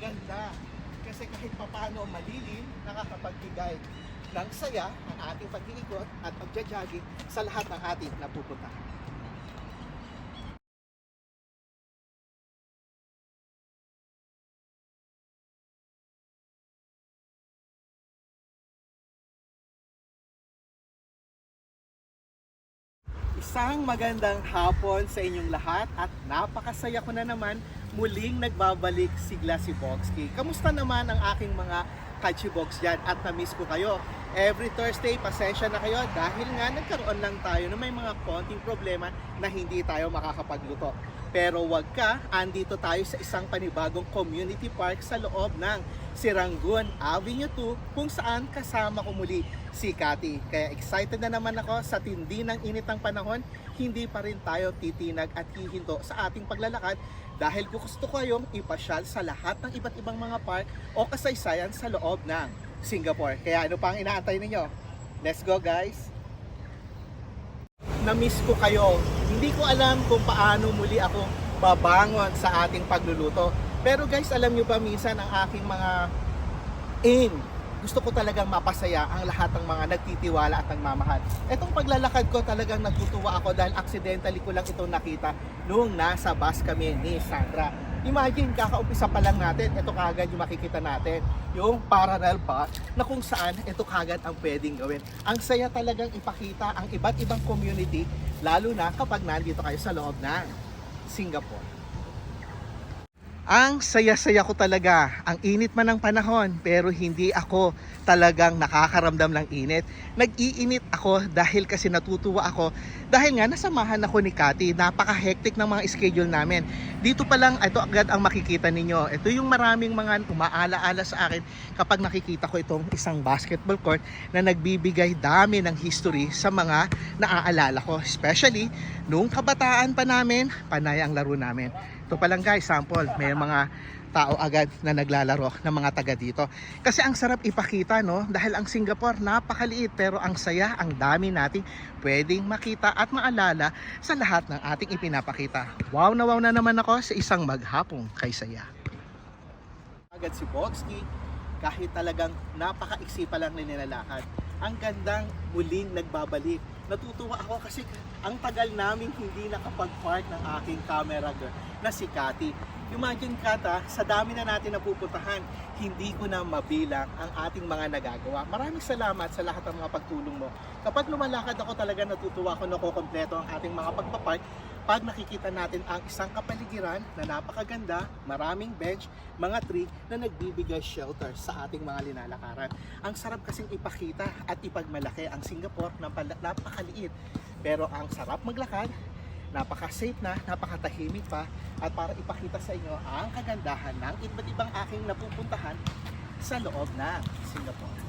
ganda. Kasi kahit papano malilim, nakakapagbigay ng saya ang ating pag-iikot at pagja-jogging sa lahat ng ating napupuntahan. Isang magandang hapon sa inyong lahat at napakasaya ko na naman muling nagbabalik si Boxky. Kamusta naman ang aking mga Kachibox dyan at na-miss ko kayo. Every Thursday, pasensya na kayo dahil nga nagkaroon lang tayo na may mga konting problema na hindi tayo makakapagluto. Pero wag ka, andito tayo sa isang panibagong community park sa loob ng Siranggun Avenue 2 kung saan kasama ko muli si Cathy. Kaya excited na naman ako sa tindi ng init ng panahon, hindi pa rin tayo titinag at hihinto sa ating paglalakad dahil gusto ko kayong ipasyal sa lahat ng iba't ibang mga park o kasaysayan sa loob ng Singapore. Kaya ano pa ang inaantay ninyo? Let's go guys! Na-miss ko kayo. Hindi ko alam kung paano muli ako babangon sa ating pagluluto. Pero guys, alam nyo ba minsan ang aking mga aim gusto ko talagang mapasaya ang lahat ng mga nagtitiwala at nagmamahal. Etong paglalakad ko talagang natutuwa ako dahil accidentally ko lang ito nakita nung nasa bus kami ni Sandra. Imagine, kakaumpisa pa lang natin, ito kagad yung makikita natin, yung parallel bus na kung saan ito kagad ang pwedeng gawin. Ang saya talagang ipakita ang iba't ibang community, lalo na kapag nandito kayo sa loob ng Singapore. Ang saya-saya ko talaga. Ang init man ng panahon, pero hindi ako talagang nakakaramdam ng init. Nag-iinit ako dahil kasi natutuwa ako. Dahil nga nasamahan ako ni Cathy. Napaka-hectic ng mga schedule namin. Dito pa lang, ito agad ang makikita ninyo. Ito yung maraming mga umaala-ala sa akin kapag nakikita ko itong isang basketball court na nagbibigay dami ng history sa mga naaalala ko. Especially, nung kabataan pa namin, panay ang laro namin. Ito pa lang guys, sample, may mga tao agad na naglalaro ng mga taga dito. Kasi ang sarap ipakita, no? Dahil ang Singapore napakaliit pero ang saya, ang dami nating pwedeng makita at maalala sa lahat ng ating ipinapakita. Wow na wow na naman ako sa isang maghapong kay saya. Agad si Boxky, kahit talagang napakaiksi pa lang nilalakad. Ang gandang muling nagbabalik. Natutuwa ako kasi ang tagal naming hindi nakapag-park ng aking camera girl na si Cathy. Imagine Kata, sa dami na natin napupuntahan, hindi ko na mabilang ang ating mga nagagawa. Maraming salamat sa lahat ng mga pagtulong mo. Kapag lumalakad ako talaga natutuwa ako na kukompleto ang ating mga pagpapark pag nakikita natin ang isang kapaligiran na napakaganda, maraming bench, mga tree na nagbibigay shelter sa ating mga linalakaran. Ang sarap kasing ipakita at ipagmalaki ang Singapore na napakaliit. Pero ang sarap maglakad, napaka-safe na, napakatahimik pa at para ipakita sa inyo ang kagandahan ng iba't ibang aking napupuntahan sa loob ng Singapore.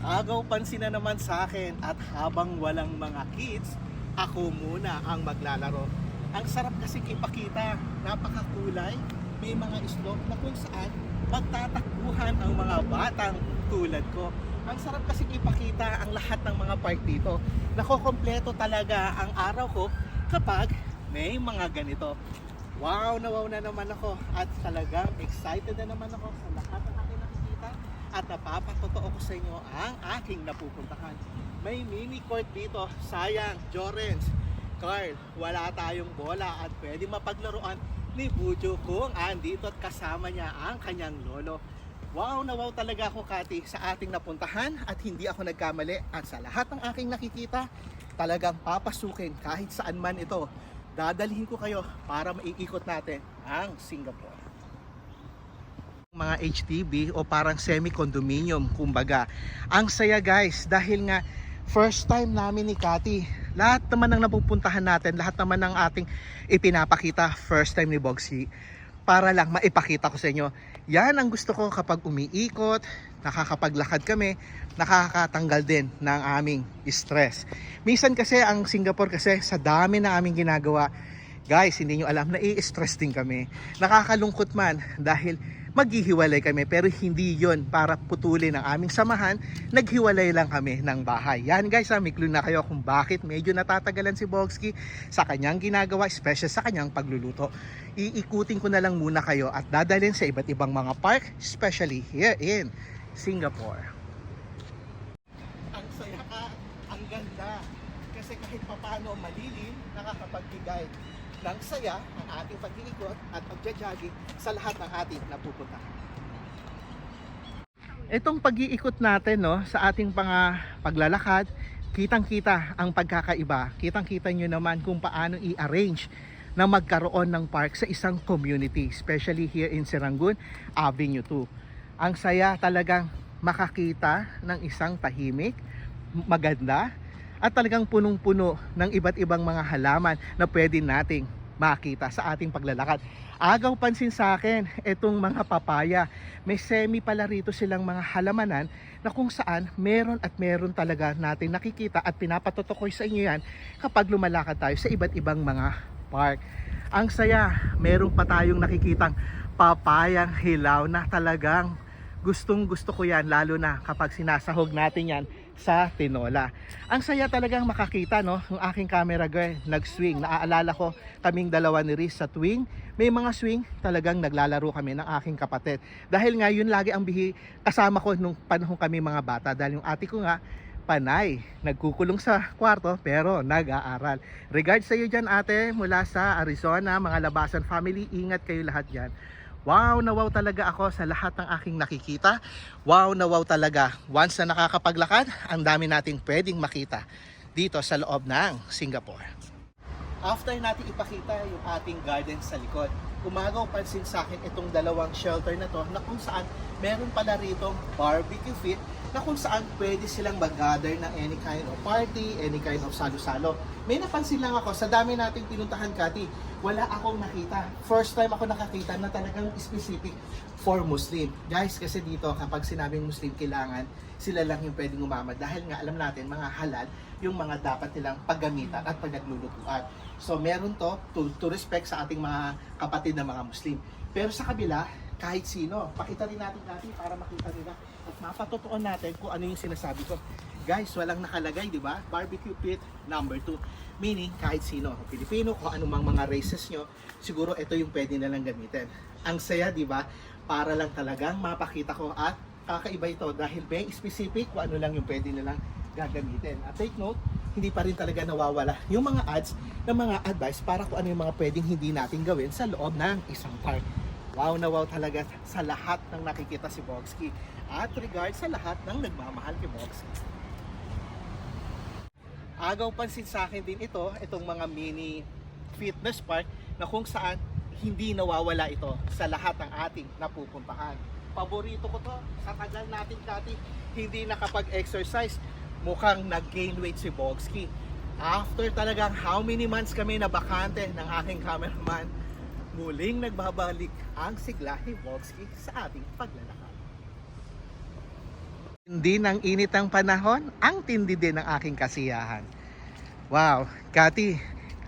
Agaw pansin na naman sa akin at habang walang mga kids, ako muna ang maglalaro. Ang sarap kasi ipakita, napakakulay, may mga islog na kung saan magtatakbuhan ang mga batang tulad ko. Ang sarap kasi ipakita ang lahat ng mga park dito. Nakokompleto talaga ang araw ko kapag may mga ganito. Wow na wow na naman ako at talagang excited na naman ako sa lahat ng aking nakikita at napapatotoo ko sa inyo ang aking napupuntahan. May mini court dito. Sayang, Jorens, Carl, wala tayong bola at pwede mapaglaruan ni Bujo kung andito at kasama niya ang kanyang lolo. Wow na wow talaga ako, Kati, sa ating napuntahan at hindi ako nagkamali at sa lahat ng aking nakikita, talagang papasukin kahit saan man ito. Dadalhin ko kayo para maiikot natin ang Singapore mga HDB o parang semi-condominium kumbaga. Ang saya guys dahil nga first time namin ni Cathy. Lahat naman ng napupuntahan natin, lahat naman ng ating ipinapakita first time ni Bogsy para lang maipakita ko sa inyo. Yan ang gusto ko kapag umiikot, nakakapaglakad kami, nakakatanggal din ng aming stress. Minsan kasi ang Singapore kasi sa dami na aming ginagawa, guys, hindi nyo alam, nai-stress din kami. Nakakalungkot man dahil maghihiwalay kami. Pero hindi yon para putulin ang aming samahan. Naghiwalay lang kami ng bahay. Yan guys, ha, may clue na kayo kung bakit medyo natatagalan si Bogsky sa kanyang ginagawa, especially sa kanyang pagluluto. Iikutin ko na lang muna kayo at dadalhin sa iba't ibang mga park, especially here in Singapore. Ang saya ka, ang ganda. Kasi kahit papano malilim, nakakapagbigay ng saya ang ating pag-iikot at pagja-jogging sa lahat ng ating napupuntahan. Itong pag-iikot natin no, sa ating panga paglalakad, kitang-kita ang pagkakaiba. Kitang-kita nyo naman kung paano i-arrange na magkaroon ng park sa isang community, especially here in Serangoon Avenue 2. Ang saya talagang makakita ng isang tahimik, maganda, at talagang punong-puno ng iba't ibang mga halaman na pwede nating makita sa ating paglalakad. Agaw pansin sa akin, itong mga papaya, may semi pala rito silang mga halamanan na kung saan meron at meron talaga natin nakikita at pinapatutukoy sa inyo yan kapag lumalakad tayo sa iba't ibang mga park. Ang saya, meron pa tayong nakikitang papayang hilaw na talagang gustong gusto ko yan lalo na kapag sinasahog natin yan sa tinola. Ang saya talagang makakita no, ng aking camera girl nag-swing. Naaalala ko kaming dalawa ni Riz sa twing. May mga swing talagang naglalaro kami ng aking kapatid. Dahil nga yun lagi ang bihi kasama ko nung panahon kami mga bata dahil yung ate ko nga panay, nagkukulong sa kwarto pero nag-aaral. Regards sa iyo dyan ate mula sa Arizona, mga Labasan family, ingat kayo lahat dyan. Wow na wow talaga ako sa lahat ng aking nakikita. Wow na wow talaga. Once na nakakapaglakad, ang dami nating pwedeng makita dito sa loob ng Singapore. After natin ipakita yung ating garden sa likod, umagaw pansin sa akin itong dalawang shelter na to na kung saan meron pala rito barbecue pit na kung saan pwede silang mag-gather ng any kind of party, any kind of salo-salo. May napansin lang ako, sa dami nating pinuntahan, Kati, wala akong nakita. First time ako nakakita na talagang specific for Muslim. Guys, kasi dito, kapag sinabing Muslim, kailangan sila lang yung pwedeng umamad. Dahil nga, alam natin, mga halal, yung mga dapat nilang paggamitan at pagnaglulutuan. So, meron to, to, to respect sa ating mga kapatid na mga Muslim. Pero sa kabila, kahit sino, pakita rin natin natin para makita nila at mapatutuan natin kung ano yung sinasabi ko. Guys, walang nakalagay, di ba? Barbecue pit number 2. Meaning, kahit sino, Pilipino, kung anumang mga races nyo, siguro ito yung pwede nalang gamitin. Ang saya, di ba? Para lang talagang mapakita ko at kakaiba ito dahil very specific kung ano lang yung pwede nilang gagamitin. At take note, hindi pa rin talaga nawawala yung mga ads ng mga advice para kung ano yung mga pwedeng hindi natin gawin sa loob ng isang park. Wow na wow talaga sa lahat ng nakikita si Bogsky at regard sa lahat ng nagmamahal kay Bogsky. Agaw pansin sa akin din ito, itong mga mini fitness park na kung saan hindi nawawala ito sa lahat ng ating napupuntahan. Paborito ko to, sa tagal natin kati, hindi nakapag-exercise, mukhang nag-gain weight si Bogsky. After talagang how many months kami na bakante ng aking cameraman, muling nagbabalik ang sigla ni Bogsky sa ating paglalakad. Hindi ng init ang panahon, ang tindi din ng aking kasiyahan. Wow, Kati,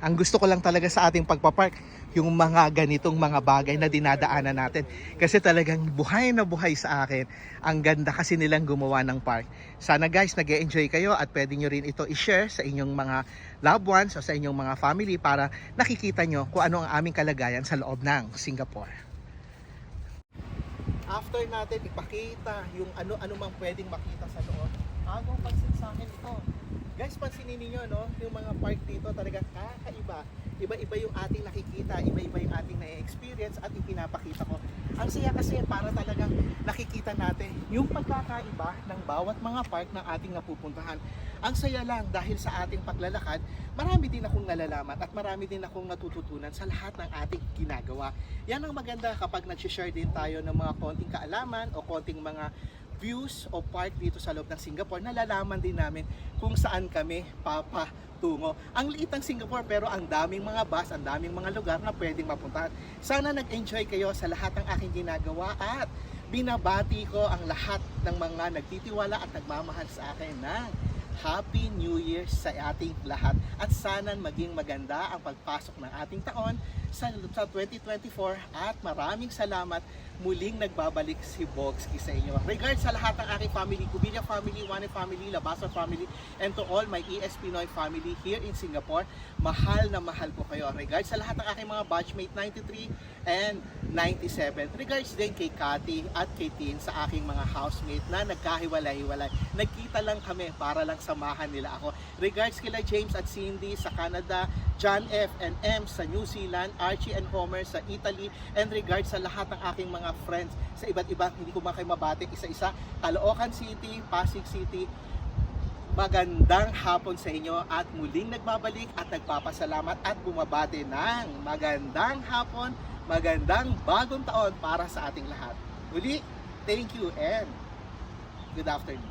ang gusto ko lang talaga sa ating pagpapark, yung mga ganitong mga bagay na dinadaanan natin. Kasi talagang buhay na buhay sa akin. Ang ganda kasi nilang gumawa ng park. Sana guys, nag enjoy kayo at pwede nyo rin ito i-share sa inyong mga loved ones o sa inyong mga family para nakikita nyo kung ano ang aming kalagayan sa loob ng Singapore after natin ipakita yung ano-ano mang pwedeng makita sa loob, agong pansin sa akin ito. Guys, pansinin niyo no, yung mga park dito talaga kakaiba. Iba-iba yung ating nakikita, iba-iba yung ating na-experience at ipinapakita ko. Ang saya kasi para talagang nakikita natin yung pagkakaiba ng bawat mga park ng ating napupuntahan. Ang saya lang dahil sa ating paglalakad, marami din akong nalalaman at marami din akong natututunan sa lahat ng ating ginagawa. Yan ang maganda kapag nag-share din tayo ng mga konting kaalaman o konting mga views o park dito sa loob ng Singapore, nalalaman din namin kung saan kami papatungo. Ang liit ng Singapore pero ang daming mga bus, ang daming mga lugar na pwedeng mapuntahan. Sana nag-enjoy kayo sa lahat ng aking ginagawa at binabati ko ang lahat ng mga nagtitiwala at nagmamahal sa akin ng Happy New Year sa ating lahat at sana maging maganda ang pagpasok ng ating taon sa, sa 2024 at maraming salamat muling nagbabalik si Bogski sa inyo. Regards sa lahat ng aking family, Cubilla family, Wane family, Labasa family, and to all my ES Pinoy family here in Singapore, mahal na mahal ko kayo. Regards sa lahat ng aking mga batchmate 93 and 97. Regards din kay Cathy at kay Tin sa aking mga housemate na nagkahiwalay-hiwalay. Nagkita lang kami para lang samahan nila ako. Regards kila James at Cindy sa Canada, John F. and M sa New Zealand, Archie and Homer sa Italy, and regards sa lahat ng aking mga friends sa iba't ibang hindi ko man kayo mabati isa-isa, Caloocan City, Pasig City, magandang hapon sa inyo at muling nagbabalik at nagpapasalamat at bumabati ng magandang hapon, magandang bagong taon para sa ating lahat. Muli, thank you and good afternoon.